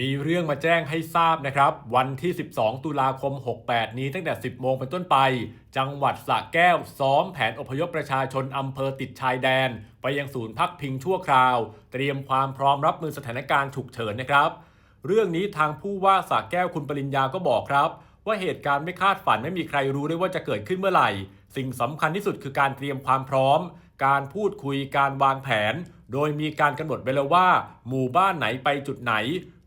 มีเรื่องมาแจ้งให้ทราบนะครับ วันที่ 12 ตุลาคม 68 นี้ตั้งแต่ 10 โมงเป็นต้นไป จังหวัดสระแก้วซ้อมแผนอพยพประชาชนอำเภอติดชายแดน ไปยังศูนย์พักพิงชั่วคราว เตรียมความพร้อมรับมือสถานการณ์ฉุกเฉินนะครับ เรื่องนี้ทางผู้ว่าสระแก้วคุณปริญญาก็บอกครับ ว่าเหตุการณ์ไม่คาดฝันไม่มีใครรู้ได้ว่าจะเกิดขึ้นเมื่อไหร่ สิ่งสำคัญที่สุดคือการเตรียมความพร้อม การพูดคุยการวางแผน โดยมีการกำหนดไว้แล้วว่า หมู่บ้านไหนไปจุดไหน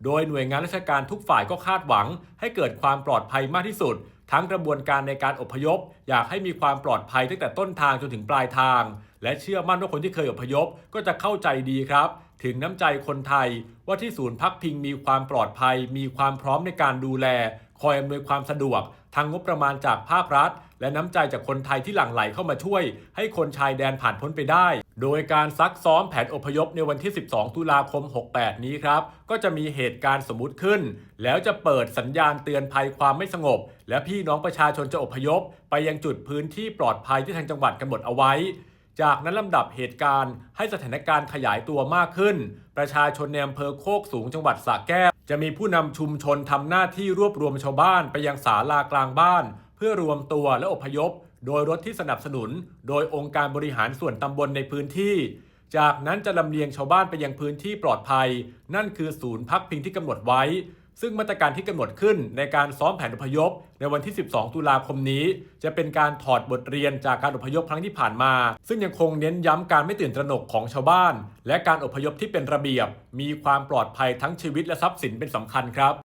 โดยหน่วยงานราชการทุกฝ่ายก็คาดหวัง ให้เกิดความปลอดภัยมากที่สุด ทั้งกระบวนการในการอพยพ อยากให้มีความปลอดภัยตั้งแต่ต้นทางจนถึงปลายทาง และเชื่อมั่นว่าคนที่เคยอพยพก็จะเข้าใจดีครับถึงน้ำใจคนไทย ว่าที่ศูนย์พักพิงมีความปลอดภัย มีความพร้อมในการดูแล คอยอำนวยความสะดวก ทางงบประมาณจากภาครัฐ และน้ำใจจากคนไทยที่หลั่งไหลเข้ามาช่วย ให้คนชายแดนผ่านพ้นไปได้ โดยการซักซ้อมแผนอพยพในวันที่ 12 ตุลาคม 68 นี้ครับ ก็จะมีเหตุการณ์สมมติขึ้น แล้วจะเปิดสัญญาณเตือนภัยความไม่สงบ และพี่น้องประชาชนจะอพยพ ไปยังจุดพื้นที่ปลอดภัยที่ทางจังหวัดกำหนดเอาไว้ จากนั้นลำดับเหตุการณ์ให้สถานการณ์ขยายตัวมากขึ้น ประชาชนในอำเภอโคกสูงจังหวัดสระแก้ว จะมีผู้นำชุมชนทำหน้าที่รวบรวมชาวบ้านไปยังศาลากลางบ้าน เพื่อรวมตัวและอพยพ โดยรถที่สนับสนุน โดยองค์การบริหารส่วนตำบลในพื้นที่ จากนั้นจะลำเลียงชาวบ้านไปยังพื้นที่ปลอดภัย นั่นคือศูนย์พักพิงที่กำหนดไว้ ซึ่งมาตรการที่กำหนดขึ้นในการซ้อมแผนอพยพ ในวันที่ 12 ตุลาคมนี้ จะเป็นการถอดบทเรียนจากการอพยพครั้งที่ผ่านมา ซึ่งยังคงเน้นย้ำการไม่ตื่นตระหนกของชาวบ้าน และการอพยพที่เป็นระเบียบ มีความปลอดภัยทั้งชีวิตและทรัพย์สินเป็นสำคัญครับ